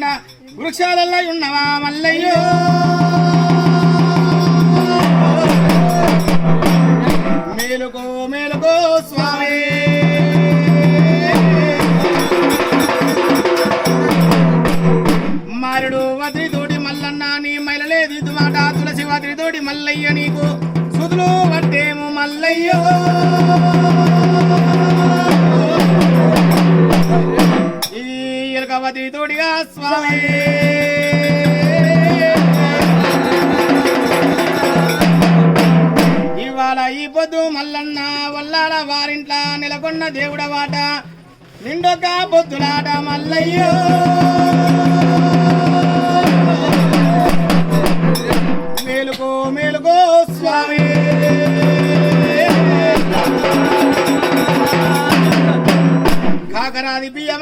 కొండ వృక్షాలలో ఉన్నవా మల్లయ్యో? మేలుకో మేలుకో స్వామి. ఎలుక స్వామి! ఇవాళ ఈ పొద్దు మల్లన్న వల్లాడ వారింట్ల నెలకొన్న దేవుడవాట నిండొక పొద్దులాట మల్లయ్యో!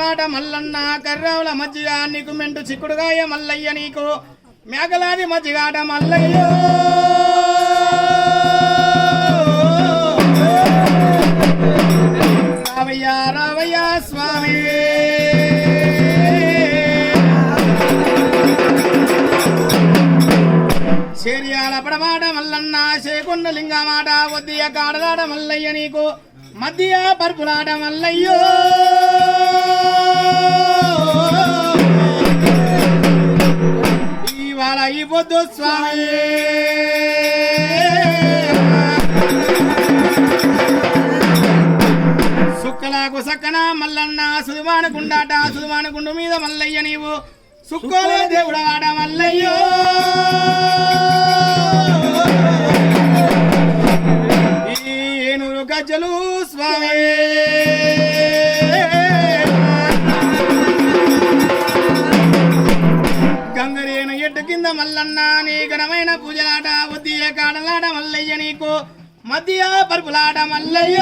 కాకరాది మల్లన్న కర్రావుల మజ్జిగ నీకు మెంటు చిక్కుడుగాయ మల్లయ్య నీకు. మేకలాది మజ్జిగాట మల్లయ్యో. రావయ్య రావయ్య స్వామి. చేరియాల పడమాట మల్లన్న చేకొండ లింగమాట వద్దియ కాడలాట మల్లయ్య నీకు. మధ్య పరుపులాట మల్లయ్యో ఇవాళ ఈ పొద్దు స్వామి. సుక్కలకు సక్కన మల్లన్న సుదుమానకుండాట సుదుమానకుండు మీద మల్లయ్య నీవు. సుక్కోలే దేవుడాడ మల్లయ్యో. ఈ ఏనూరు గజ్జలు ఎడ్డు మల్లన్న నీ ఘనమైన పూజలాట ఉద్దియ కాడలాట మల్లయ్య నీకు. మధ్య పరుపులాట మల్లయ్య.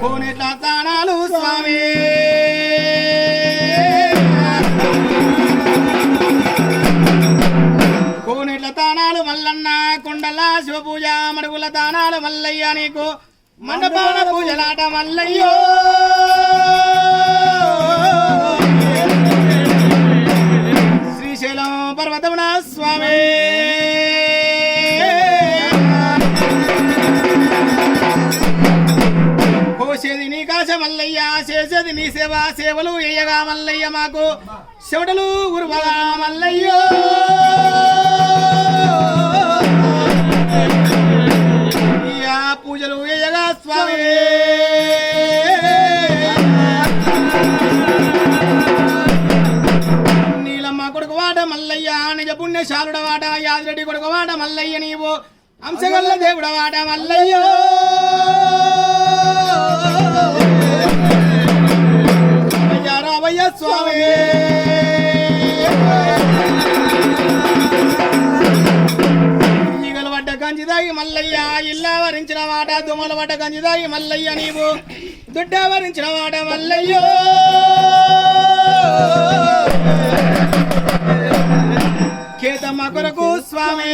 కోనేట్ల తానాలు స్వామి. కోనేట్ల తానాలు మల్లన్న కొండల శివపూజ మడుగుల తానాలు మల్లయ్య నీకు. మండపాల పూజలాట మల్లయ్యో. సేవా సేవలు వేయగా మల్లయ్య మాకు. చెవటలు ఉరువగా మల్లయ్యో. పూజలు వేయగా స్వామి. నీలమ్మ కొడుకు మల్లయ్య నిజ పుణ్యశాలుడ వాట యాదిరెడ్డి కొడుకు మల్లయ్య నీవు. అంశగల్ల దేవుడ వాట మల్లయ్యో. రావయ్య స్వామి. ఈగలు పడ్డ కంచిదాయి మల్లయ్య ఇల్లా వరించిన వాట దుమల పడ్డ గంజిదాయి మల్లయ్య నీవు. దుడ్డ వరించిన వాట మల్లయ్యో. కేతమ్మ కొరకు స్వామి.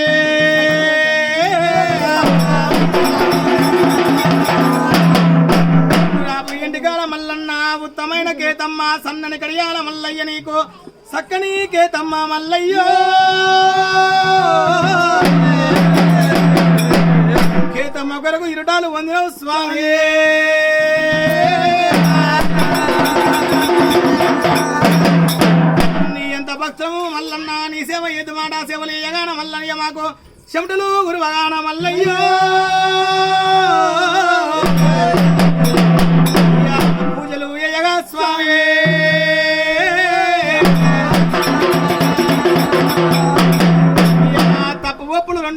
మల్లన్న ఉత్తమైన కేతమ్మ సన్నని కడియాల మల్లయ్య నీకు సక్కని కేతమ్మ మల్లయ్యో. కేతమ్మ కొరకు ఇరుటాలు వందిన స్వామి. నీ ఎంత భక్తము మల్లన్న నీ సేవ ఏది మాట? సేవలు ఎగాన మల్లయ్య మాకు? చెమటలు గురువగాన మల్లయ్యో.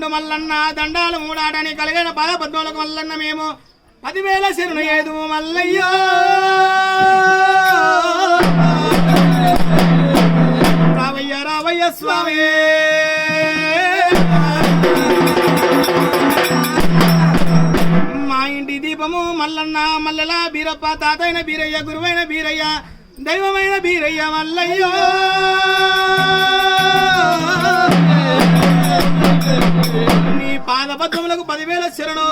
దండు మల్లన్న దండాలు మూడాడని కలిగిన పద పద్మలకు మల్లన్న మేము పదివేల శరణు ఏదు మల్లయ్యో. రావయ్య రావయ్య స్వామి. మా ఇంటి దీపము మల్లన్న మల్లెల బీరప్ప తాతైన బీరయ్య గురువైన బీరయ్య దైవమైన బీరయ్య మల్లయ్యో. వేల శరణు.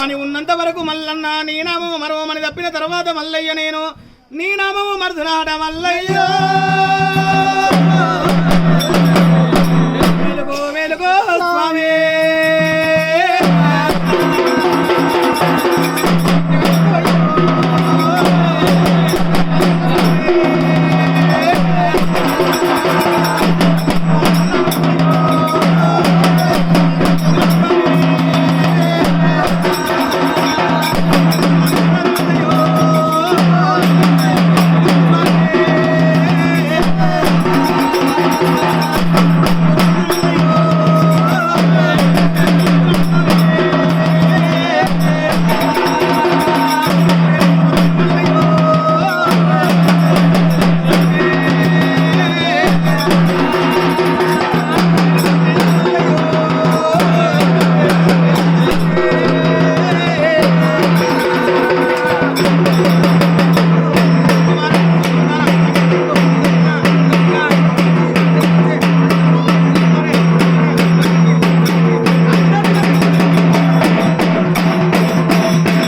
మని ఉన్నంత వరకు మల్లన్న నీ నామము మరో మని తప్పిన తర్వాత మల్లయ్య నేను. నీ నామము మరుదునాట మల్లయ్య. మేలుకో మేలుకో స్వామి.